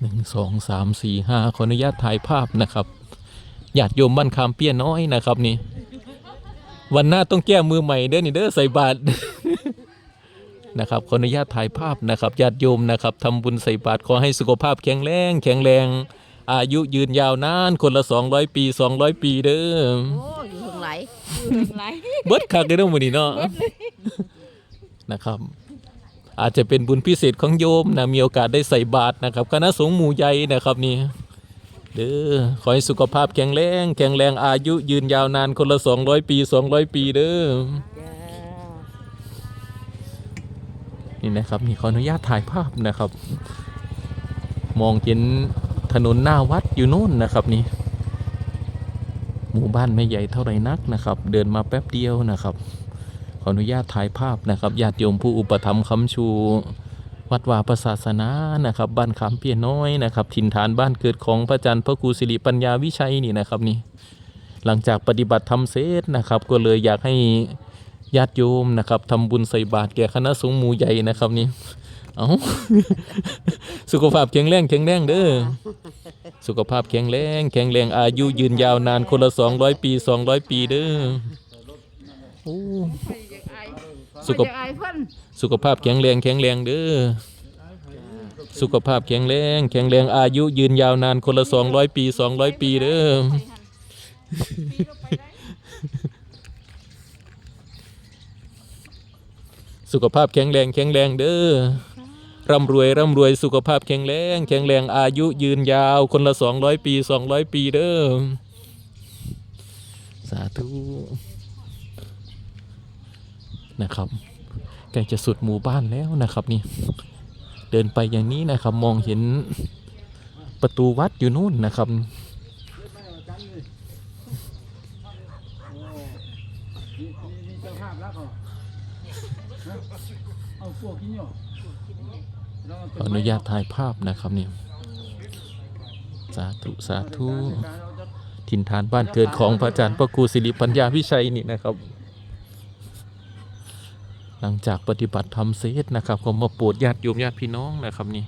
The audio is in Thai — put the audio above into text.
หนึ่งสองสามสี่ห้าขออนุญาตถ่ายภาพนะครับญาติโยมบ้านคำเปี้ยน้อยนะครับนี่ วันหน้าต้องแก้มือใหม่เด้อนี่เด้อใส่บาตรนะครับขออนุญาตถ่ายภาพนะครับญาติโยมนะครับทำบุญใส่บาตรขอให้สุขภาพแข็งแรงแข็งแรง อายุยืนยาวนานคนละ 200 ปี 200 ปีเด้อโอ้อยู่ถึงไหลอยู่ถึงไรเบิดคักเด้อมื้อนี้เนาะนะครับ อาจจะเป็นบุญพิเศษของโยมนะมีโอกาสได้ใส่บาตรนะครับคณะสงฆ์หมู่ใหญ่นะครับนี่เด้อขอให้สุขภาพแข็งแรงแข็งแรงอายุยืนยาวนานคนละ 200 ปี 200 ปีเด้อนี่นะครับมีขออนุญาตถ่ายภาพนะครับ มองเห็นถนนหน้าวัดอยู่นู่นนะครับนี่หมู่บ้านไม่ใหญ่เท่าไหร่นักนะครับ เดินมาแป๊บเดียวนะครับ ออนุญาตถ่ายภาพนะครับญาติโยมผู้อุปถัมภ์คำชู วัดวาประศาสนานะครับ บ้านขามเปียน้อยนะครับถิ่นฐานบ้านเกิดของพระอาจารย์พระครูสิริปัญญาวิชัยนี่นะครับนี่หลังจากปฏิบัติธรรมเสร็จนะครับ ก็เลยอยากให้ญาติโยมนะครับทำบุญใส่บาตรแก่คณะสงฆ์หมู่ใหญ่นะครับนี่เอาสุขภาพแข็งแรงแข็งแรงเด้อสุขภาพแข็งแรงแข็งแรงอายุยืนยาวนานคนละ200 ปี 200 ปีเด้อ โอ้สุขภจะอายเพิ่นสุขภาพแข็งแรงแข็งแรงเด้อสุขภาพแข็งแรงแข็งแรงอายุยืนยาวนานคนละ200ปี200ปีเด้อสุขภาพแข็งแรงแข็งแรงเด้อร่ำรวยร่ำรวยสุขภาพแข็งแรงแข็งแรงอายุยืนยาวคนละ200ปี200ปีเด้อสาธุ นะครับใกล้จะสุดหมู่บ้านแล้วนะครับนี่เดินไปอย่างนี้นะครับ มองเห็นประตูวัดอยู่นู่นนะครับขออนุญาตถ่ายภาพนะครับนี่สาธุสาธุถิ่นฐานบ้านเกิดของพระอาจารย์พระครูสิริปัญญาวิชัยนี่นะครับ หลังจากปฏิบัติธรรมเสร็จนะครับก็มาโปรดญาติโยมญาติพี่น้องนะครับนี่